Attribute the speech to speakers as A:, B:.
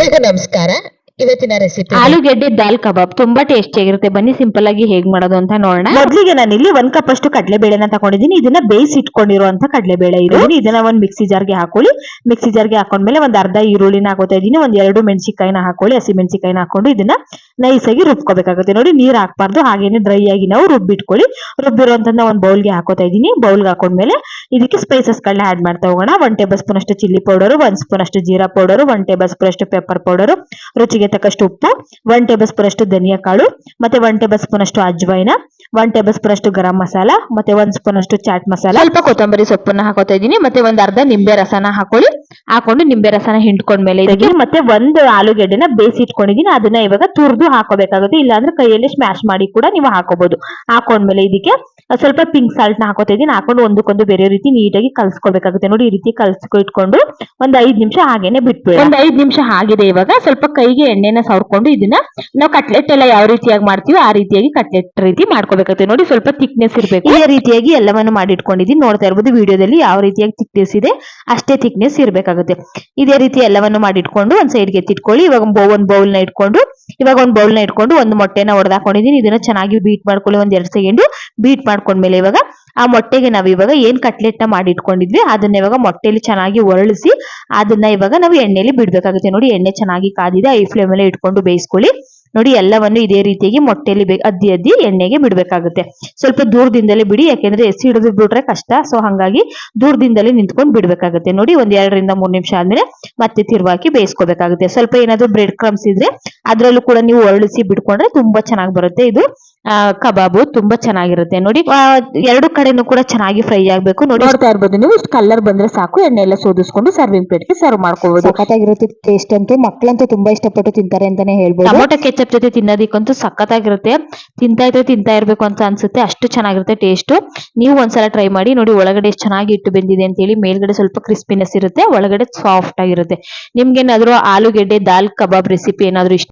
A: ಎಲ್ಲರಿಗೂ ನಮಸ್ಕಾರ. ಇವತ್ತಿನ ರೆಸಿಪಿ
B: ಆಲೂಗೆಡ್ಡೆ ದಾಲ್ ಕಬಾಬ್ ತುಂಬಾ ಟೇಸ್ಟಿ ಆಗಿರುತ್ತೆ. ಬನ್ನಿ ಸಿಂಪಲ್ ಆಗಿ ಹೇಗ್ ಮಾಡೋದು ಅಂತ ನೋಡೋಣ.
C: ಮೊದ್ಲಿಗೆ ನಾನು ಇಲ್ಲಿ ಒಂದ್ ಕಪ್ ಅಷ್ಟು ಕಡಲೆಬೇಳೆನ ತಗೊಂಡಿದ್ದೀನಿ. ಇದನ್ನ ಬೇಯಿಸಿ ಇಟ್ಕೊಂಡಿರುವಂತ ಕಡಲೆಬೇಳೆ ಇದು ಇದನ್ನ ಒಂದ್ ಮಿಕ್ಸಿ ಜಾರ್ಗೆ ಹಾಕೊಳ್ಳಿ. ಮಿಕ್ಸಿ ಜಾರ್ಗೆ ಹಾಕೊಂಡ್ಮೇಲೆ ಒಂದ್ ಅರ್ಧ ಈರುಳ್ಳಿನ ಹಾಕೋತಾ ಇದ್ದೀನಿ. ಒಂದ್ ಎರಡು ಮೆಣಸಿಕಾಯಿನ ಹಾಕೊಳ್ಳಿ. ಹಸಿ ಮೆಣಸಿಕಾಯಿನ ಹಾಕೊಂಡು ಇದನ್ನ ನೈಸ್ ಆಗಿ ರುಬ್ಕೋಬೇಕಾಗುತ್ತೆ. ನೋಡಿ ನೀರ್ ಹಾಕ್ಬಾರ್ದು. ಹಾಗೇನೆ ಡ್ರೈ ಆಗಿ ನಾವು ರುಬ್ಬಿಟ್ಕೊಳ್ಳಿ. ರುಬ್ಬಿರುವಂತ ಒಂದ್ ಬೌಲ್ಗೆ ಹಾಕೋತಾ ಇದೀನಿ ಬೌಲ್ಗೆ ಹಾಕೊಂಡ್ಮೇಲೆ ಇದಕ್ಕೆ ಸ್ಪೈಸಸ್ ಗಳನ್ನ ಆಡ್ ಮಾಡ್ತಾ ಹೋಗೋಣ. ಒನ್ ಟೇಬಲ್ ಸ್ಪೂನ್ ಅಷ್ಟು ಚಿಲ್ಲಿ ಪೌಡರ್ ಒಂದ್ ಸ್ಪೂನ್ ಅಷ್ಟು ಜೀರಾ ಪೌಡರ್ ಒನ್ ಟೇಬಲ್ ಸ್ಪೂನ್ ಅಷ್ಟು ಪೆಪ್ಪರ್ ಪೌಡರ್ ರುಚಿಗೆ ತಕ್ಕಷ್ಟು ಉಪ್ಪು ಒನ್ ಟೇಬಲ್ ಸ್ಪೂನ್ ಅಷ್ಟು ಧನಿಯಾ ಕಾಳು ಮತ್ತೆ ಒನ್ ಟೇಬಲ್ ಸ್ಪೂನ್ ಅಷ್ಟು ಅಜ್ವೈನ ಒನ್ ಟೇಬಲ್ ಸ್ಪೂನ್ ಅಷ್ಟು ಗರಂ ಮಸಾಲ ಮತ್ತೆ ಒಂದ್ ಸ್ಪೂನ್ ಅಷ್ಟು ಚಾಟ್ ಮಸಾಲ.
B: ಸ್ವಲ್ಪ ಕೊತ್ತಂಬರಿ ಸೊಪ್ಪನ್ನ ಹಾಕೋತಾ ಇದೀನಿ ಮತ್ತೆ ಒಂದ್ ಅರ್ಧ ನಿಂಬೆ ರಸನ ಹಾಕೊಳ್ಳಿ. ಹಾಕೊಂಡು ನಿಂಬೆ ರಸನ ಹಿಂಡ್ಕೊಂಡ್ಮೇಲೆ
C: ಮತ್ತೆ ಒಂದು ಆಲೂಗೆಡ್ಡೆನ ಬೇಯಿಸಿ ಇಟ್ಕೊಂಡಿದೀನಿ ಅದನ್ನ ಇವಾಗ ತುರ್ದು ಹಾಕೋಬೇಕಾಗುತ್ತೆ ಇಲ್ಲಾಂದ್ರೆ ಕೈಯಲ್ಲಿ ಸ್ಮ್ಯಾಶ್ ಮಾಡಿ ಕೂಡ ನೀವು ಹಾಕೋಬಹುದು ಹಾಕೊಂಡ್ಮೇಲೆ ಇದಕ್ಕೆ ಸ್ವಲ್ಪ ಪಿಂಕ್ ಸಾಲ್ಟ್ನ ಹಾಕೋತಾ ಇದೀನಿ ಹಾಕೊಂಡು ಒಂದಕ್ಕೊಂದು ಬೇರೆ ರೀತಿ ನೀಟಾಗಿ ಕಲ್ಸ್ಕೊಳ್ಬೇಕಾಗುತ್ತೆ. ನೋಡಿ ಈ ರೀತಿ ಕಲ್ಸ್ಕೊ ಇಟ್ಕೊಂಡು ಒಂದ್ ಐದ್ ನಿಮಿಷ ಹಾಗೇನೆ ಬಿಟ್ಬಿಡಿ
B: ಒಂದ್ ಐದ್ ನಿಮಿಷ ಆಗಿದೆ ಇವಾಗ. ಸ್ವಲ್ಪ ಕೈಗೆ ಎಣ್ಣೆನ ಸವರ್ಕೊಂಡು ಇದನ್ನ ನಾವು ಕಟ್ಲೆಟ್ ಎಲ್ಲ ಯಾವ ರೀತಿಯಾಗಿ ಮಾಡ್ತೀವಿ ಆ ರೀತಿಯಾಗಿ ಕಟ್ಲೆಟ್ ರೀತಿ ಮಾಡ್ಕೋಬೇಕಾಗುತ್ತೆ ನೋಡಿ ಸ್ವಲ್ಪ ಥಿಕ್ನೆಸ್ ಇರ್ಬೇಕು.
C: ಇದೇ ರೀತಿಯಾಗಿ ಎಲ್ಲವನ್ನು ಮಾಡಿ ಇಟ್ಕೊಂಡಿದ್ದೀನಿ. ನೋಡ್ತಾ ಇರ್ಬೋದು ವಿಡಿಯೋದಲ್ಲಿ ಯಾವ ರೀತಿಯಾಗಿ ಥಿಕ್ನೆಸ್ ಇದೆ. ಅಷ್ಟೇ ಥಿಕ್ನೆಸ್ ಇರಬೇಕಾಗುತ್ತೆ. ಇದೇ ರೀತಿ ಎಲ್ಲವನ್ನು ಮಾಡಿ ಇಟ್ಕೊಂಡು ಒಂದ್ ಸೈಡ್ಗೆ ಎತ್ತಿಟ್ಕೊಳ್ಳಿ. ಇವಾಗ ಒಂದ್ ಬೌಲ್ನ ಇಟ್ಕೊಂಡು ಇವಾಗ ಒಂದ್ ಬೌಲ್ನ ಇಟ್ಕೊಂಡು ಒಂದು ಮೊಟ್ಟೆನ ಹೊಡೆದಾಕೊಂಡಿದ್ದೀನಿ ಇದನ್ನ ಚೆನ್ನಾಗಿ ಬೀಟ್ ಮಾಡ್ಕೊಳ್ಳಿ ಒಂದ್ ಎರಡ್ ಸೆಕೆಂಡ್ ಬೀಟ್ ಮಾಡ್ಕೊಂಡ್ಮೇಲೆ ಇವಾಗ ಆ ಮೊಟ್ಟೆಗೆ ನಾವು ಇವಾಗ ಏನ್ ಕಟ್ಲೆಟ್ ಮಾಡಿ ಇಟ್ಕೊಂಡಿದ್ವಿ, ಅದನ್ನ ಇವಾಗ ಮೊಟ್ಟೆಲಿ ಚೆನ್ನಾಗಿ ಒರಳಿಸಿ ಅದನ್ನ ಇವಾಗ ನಾವು ಎಣ್ಣೆಲಿ ಬಿಡ್ಬೇಕಾಗುತ್ತೆ. ನೋಡಿ ಎಣ್ಣೆ ಚೆನ್ನಾಗಿ ಕಾದಿದೆ ಐ ಫ್ಲೇಮ್ ಅಲ್ಲಿ ಇಟ್ಕೊಂಡು ಬೇಯಿಸ್ಕೊಳ್ಳಿ. ನೋಡಿ ಎಲ್ಲವನ್ನು ಇದೇ ರೀತಿಯಾಗಿ ಮೊಟ್ಟೆಲಿ ಅದ್ದಿ ಅದ್ದಿ ಎಣ್ಣೆಗೆ ಬಿಡ್ಬೇಕಾಗುತ್ತೆ. ಸ್ವಲ್ಪ ದೂರದಿಂದಲೇ ಬಿಡಿ, ಯಾಕೆಂದ್ರೆ ಎಸಿ ಹಿಡಿದು ಬಿಟ್ರೆ ಕಷ್ಟ. ಸೊ ಹಂಗಾಗಿ ದೂರದಿಂದಲೇ ನಿಂತ್ಕೊಂಡು ಬಿಡ್ಬೇಕಾಗುತ್ತೆ. ನೋಡಿ ಒಂದ್ ಎರಡರಿಂದ ಮೂರ್ ನಿಮಿಷ ಆದ್ಮೇಲೆ ಮತ್ತೆ ತಿರುವಾಕಿ ಬೇಯಿಸ್ಕೋಬೇಕಾಗುತ್ತೆ. ಸ್ವಲ್ಪ ಏನಾದ್ರು ಬ್ರೆಡ್ ಕ್ರಮ್ಸ್ ಇದ್ರೆ ಅದ್ರಲ್ಲೂ ಕೂಡ ನೀವು ಒರಳಿಸಿ ಬಿಟ್ಕೊಂಡ್ರೆ ತುಂಬಾ ಚೆನ್ನಾಗಿ ಬರುತ್ತೆ. ಇದು ಕಬಾಬು ತುಂಬಾ ಚೆನ್ನಾಗಿರುತ್ತೆ. ನೋಡಿ ಆ, ಎರಡು ಕಡೆನೂ ಕೂಡ ಚೆನ್ನಾಗಿ ಫ್ರೈ ಆಗ್ಬೇಕು. ನೋಡಿ ನೋಡ್ತಾ ಇರ್ಬೋದು ನೀವು. ಇಷ್ಟು ಕಲರ್ ಬಂದ್ರೆ ಸಾಕು. ಎಣ್ಣೆ ಎಲ್ಲ ಸೋದಿಸ್ಕೊಂಡು ಸರ್ವಿಂಗ್ ಪ್ಲೇಟ್ಗೆ ಸರ್ವ್ ಮಾಡ್ಕೋಬಹುದು
A: ಸಖತ್ತಾಗಿರುತ್ತೆ ಟೇಸ್ಟ್ ಅಂತೂ. ಮಕ್ಕಳಂತೂ ತುಂಬಾ ಇಷ್ಟಪಟ್ಟು ತಿಂತಾರೆ ಅಂತಾನೆ ಹೇಳ್ಬೋದು.
B: ಟೊಮೊಟೊ ಕೆಚಪ್ ಜೊತೆ ತಿನ್ನೋದಕ್ಕಂತೂ ಸಖತ್ತಾಗಿರುತ್ತೆ. ತಿಂತಾ ಇದ್ರೆ ತಿಂತಾ ಇರ್ಬೇಕು ಅಂತ ಅನ್ಸುತ್ತೆ. ಅಷ್ಟು ಚೆನ್ನಾಗಿರುತ್ತೆ ಟೇಸ್ಟ್ ನೀವು ಒಂದ್ಸಲ ಟ್ರೈ ಮಾಡಿ ನೋಡಿ ಒಳಗಡೆ ಎಷ್ಟು ಚೆನ್ನಾಗಿ ಇಟ್ಟು ಬಂದಿದೆ ಅಂತ ಹೇಳಿ ಮೇಲ್ಗಡೆ ಸ್ವಲ್ಪ ಕ್ರಿಸ್ಪಿನೆಸ್ ಇರುತ್ತೆ ಒಳಗಡೆ ಸಾಫ್ಟ್ ಆಗಿರುತ್ತೆ. ನಿಮ್ಗೇನಾದ್ರೂ ಆಲೂಗೆಡ್ಡೆ ದಾಲ್ ಕಬಾಬ್ ರೆಸಿಪಿ ಏನಾದ್ರು ಇಷ್ಟ